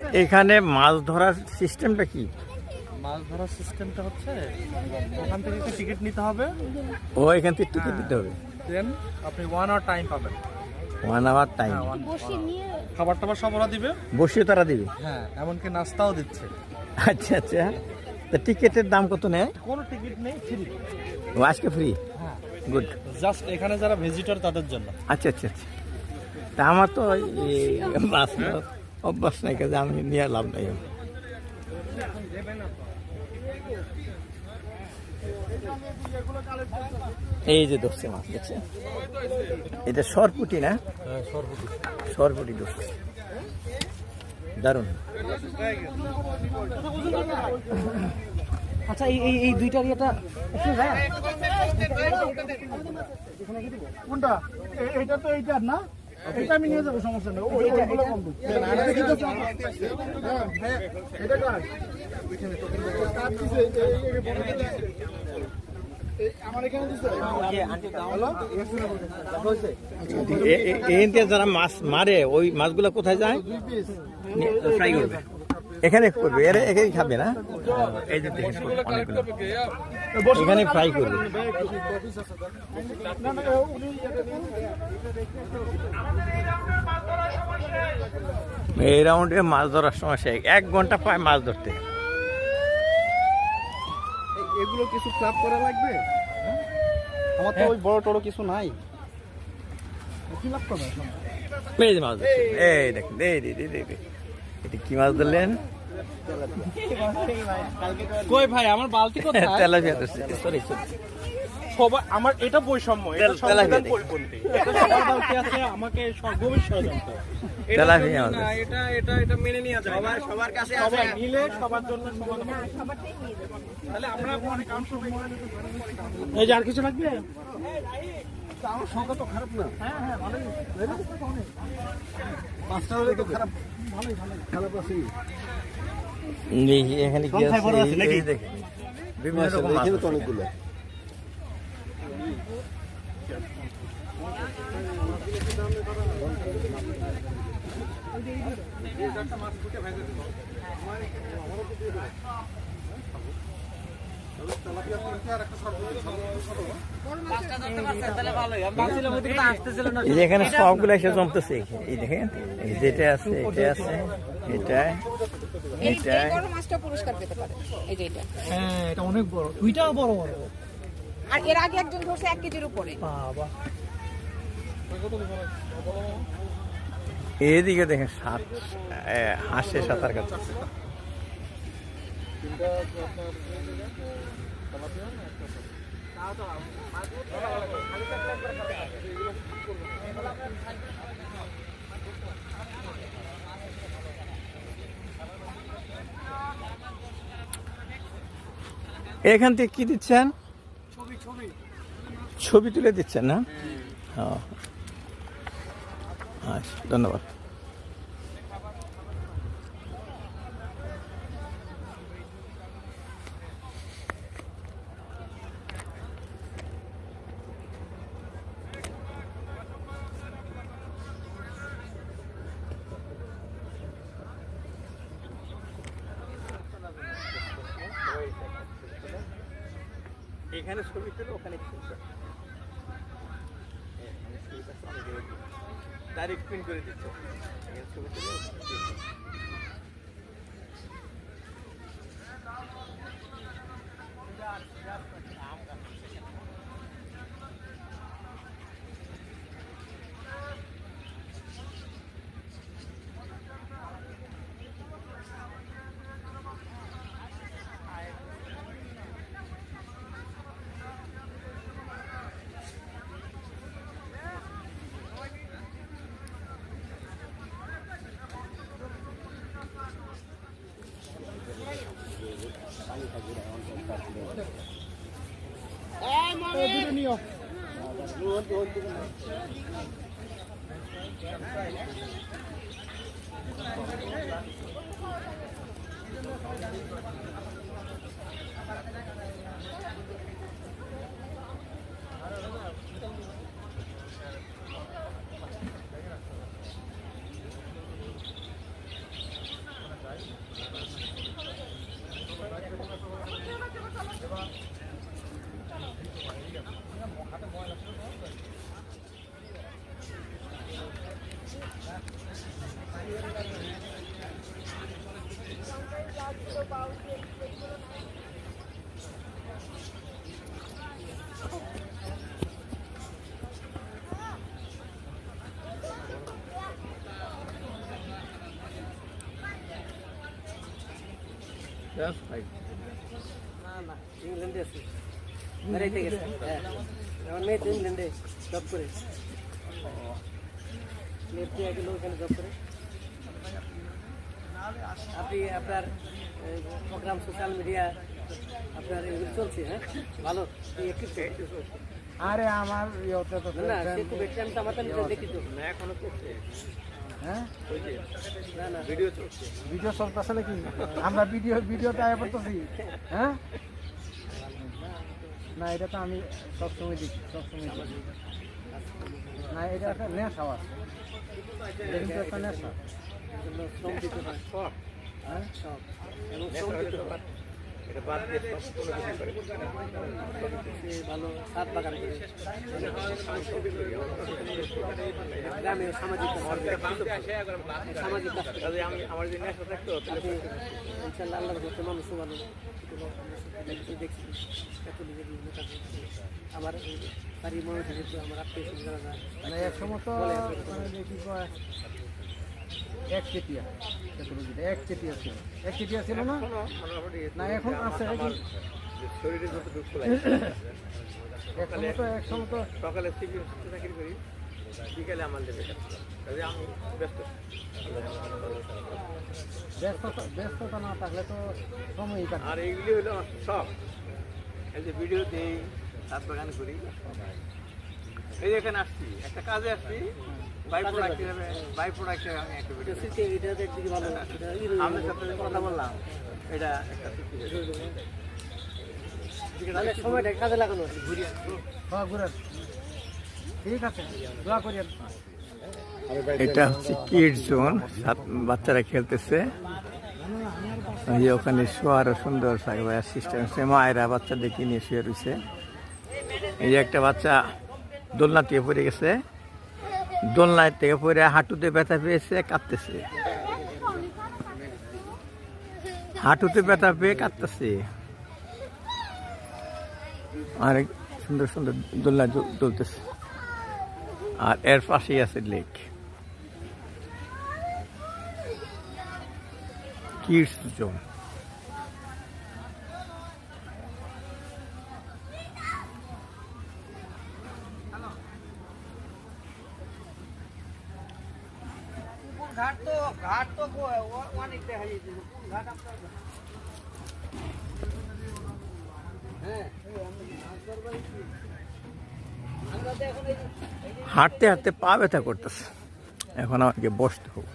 এখানে মাছ ধরার সিস্টেমটা কি? মাছ ধরার সিস্টেমটা হচ্ছে ওখান থেকে একটা টিকিট নিতে হবে। ও এখান থেকে টিকিট দিতে হবে। দেন আপনি ওয়ান আওয়ার টাইম পাবেন। ওয়ান আওয়ার টাইম হ্যাঁ খাবার টাবার সব ওরা দিবে। বসিয়ে তারা দিবে? হ্যাঁ এমনকি নাস্তাও দিচ্ছে। আচ্ছা আচ্ছা। তা টিকিটের দাম কত নেয়? কোনো টিকিট নেই ফ্রি ও আজকে ফ্রি হ্যাঁ। গুড জাস্ট এখানে যারা ভিজিটর তাদের জন্য। আচ্ছা আচ্ছা আচ্ছা। তা আমার তো ধরার অভ্যাস নাই কাজে আমি নিয়ে লাভ নাই। এই যে ধরছে মাছ দেখছে এটা সরপুটি না? হ্যাঁ সরপুটি। ধরছে দারুণ। আচ্ছা এই এই এই দুইটার ইয়েটা কোনটা? এ- এইটা তো এইটার না? এটা আমি নিয়ে যাব সমস্যা নেই। ওই কম এটা যারা মাছ মারে ওই মাছগুলো কোথায় যায়? ফ্রাই করবে। এখানে করবে এখানে খাবে না? এই যে দেখেন। এখানে ফ্রাই করবে। এই রাউন্ডে মাছ ধরার সময় সে এক ঘণ্টা পায় মাছ ধরতে। এগুলো কিছু ক্লাব করা লাগবে? আমার তো ওই বড় টড় কিছু নাই। এই মাছ এই দেখেন এই। কি মাছ ধরলেন? কই ভাই আমার বালতি কোথায়? তেলাপিয়া সরি সরি সবাই আমার এটা বৈষম্য এটা সংবিধান পরিপন্থী এটা সবার বালতি আছে আমাকে ষড়যন্ত্র আমাদের। এটা এটা এটা মেনে নেওয়া যায় সবার সবার কাছে সবাই মিলে সবার জন্য সমান তাহলে আমরা অনেক কাম এই যে আর কিছু লাগবে? আমার সংখ্যা তো খারাপ না। হ্যাঁ হ্যাঁ ভালোই। পাঁচটা হলে তো খারাপ। ভালোই ভালোই। খারাপ আছে। এখানে কি আছে? এই- এই দেখেন বিভিন্ন রকম মাছ অনেকগুলো। এখানে সবগুলো এসে জমতেছে। এই দেখেন এই যেটা আছে এটা আছে। এটা এটা বড় মাছটা পুরস্কার পেতে পারে। এই যে এটা। হ্যাঁ এটা অনেক বড় দুইটাও বড় বড়। আর এর আগে একজন ধরছে এক কেজির উপরে। বাবা। এদিকে দেখেন সাত হাঁসে সাঁতার কাটছে। এখান থেকে কি দিচ্ছেন? ছবি তুলে দিচ্ছেন না? ও। আচ্ছা ধন্যবাদ। ডাইরেক্ট প্রিন্ট করে দিচ্ছে। Thank you. వెరైటీ ఎవరినే తిండి తప్పురే లేకపోతే అది లోకల్ తప్పురే আপনি আপনার প্রোগ্রাম সোশ্যাল মিডিয়া আপনার এগুলো চলছে হ্যাঁ? ভালো? একটু আরে আমার ইয়েতে তো না সে খুব একটা আমি তামাতাম দেখি তো। না এখনও করছে হ্যাঁ? না না। ভিডিও চলছে। ভিডিও চলতেছে নাকি? আমরা ভিডিও ভিডিওতে আয় পড়তেছি। হ্যাঁ? না এটা তো আমি সবসময় দেখি সবসময় দেখি। না এটা একটা নেশা আছে এটা কিন্তু একটা নেশা। এজন্য শ্রম দিতে হয় সব হ্যাঁ সব এবং শ্রম দিতে হয় ভালো সাত বাগান করে গ্রামে সামাজিক সামাজিক ইনশাল্লাহ করতে ভালো দেখছি। আমার বাড়ির মনে থেকে আমার আত্মীয় এক সময় তো মানে কয় এক চেটিয়া টেকনোলজিটা এক চেটিয়া ছিল। এক চেটিয়া ছিল না? না এখন আছে সময় তো এক সময় তো। সকালে চাকরি করি বিকেলে লেগে কাজে আমি ব্যস্ত ব্যস্ততা ব্যস্ততা না থাকলে তো সময়ই কাটে আর এইগুলি হলো আমার সব এই যে ভিডিও দিই সাত বাগান করি। এই এখানে আসছি একটা কাজে আসছি। বাই প্রোডাক্ট হিসাবে বাই প্রোডাক্ট আমি একটা এটা একদিকে ভালো এটা সাথে কথা বললাম। এটা একটা সময়টা কাজে লাগানো। ঘুরে হ্যাঁ ঘুরেন। ঠিক আছে দোয়া করিয়েন এটা হচ্ছে কিড জোন বাচ্চারা খেলতেছে। এই ওখানে শোয়ার সুন্দর সিস্টেম আছে। মায়েরা বাচ্চাদেরকে নিয়ে শুয়ে রয়েছে। এই যে একটা বাচ্চা দোলনা থেকে পড়ে গেছে। দোলনায় থেকে পড়ে হাঁটুতে ব্যথা পেয়েছে, কাঁদতেছে। হাঁটুতে ব্যথা পেয়ে কাঁদতেছে। আর সুন্দর সুন্দর দোলনা দোলতেছে আর এর পাশেই আছে লেক। কিডস জোন ঘাট তো ঘাট তো অনেক দেখা যাচ্ছে ঘাট আপনার হ্যাঁ আমরা তো এখন এই হাঁটতে হাঁটতে পা ব্যথা করতেছে। এখন আমাকে বসতে হবে।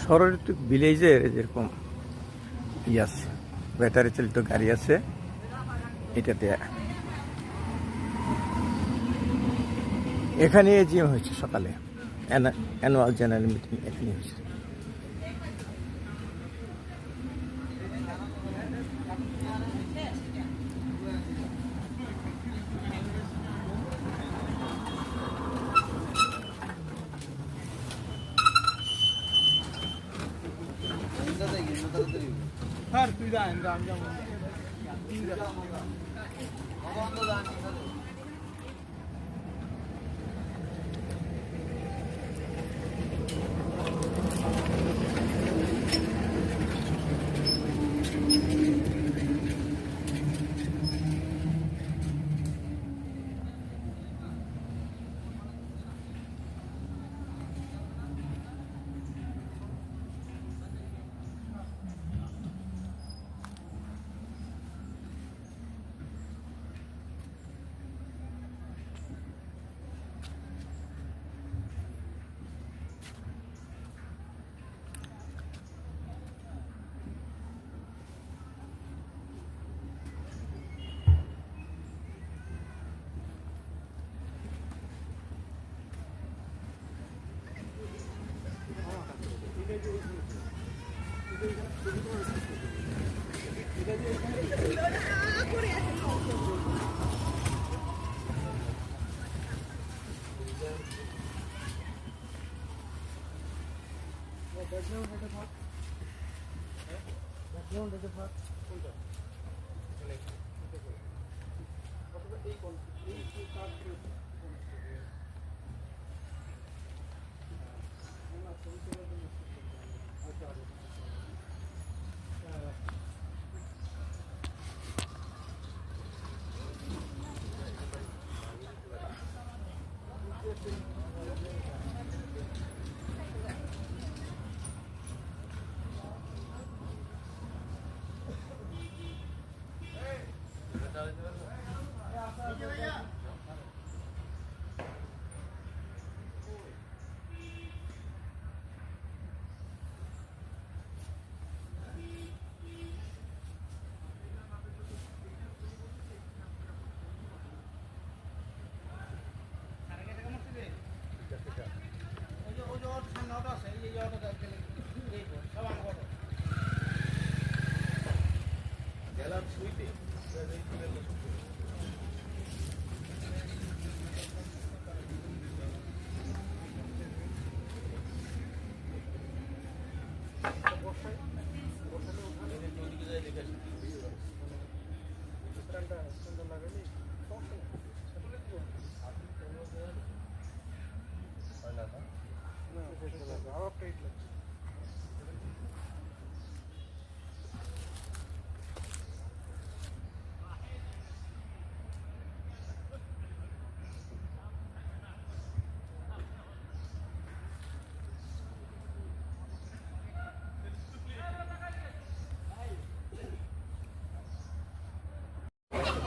শরণার্থী ভিলেজের যেরকম ই আছে ব্যাটারি চালিত গাড়ি আছে। এটাতে এখানে জিম হয়েছে সকালে। অ্যানুয়াল জেনারেল মিটিং এখানে হয়েছে। Bir dakika. Aman da lan. Background এটা ভাগ ব্যাকগ্রাউন্ড এটা ভাগ কোনটা অথবা এই কোন এই কাজ করে আমি যাব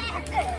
সেখানে উঠে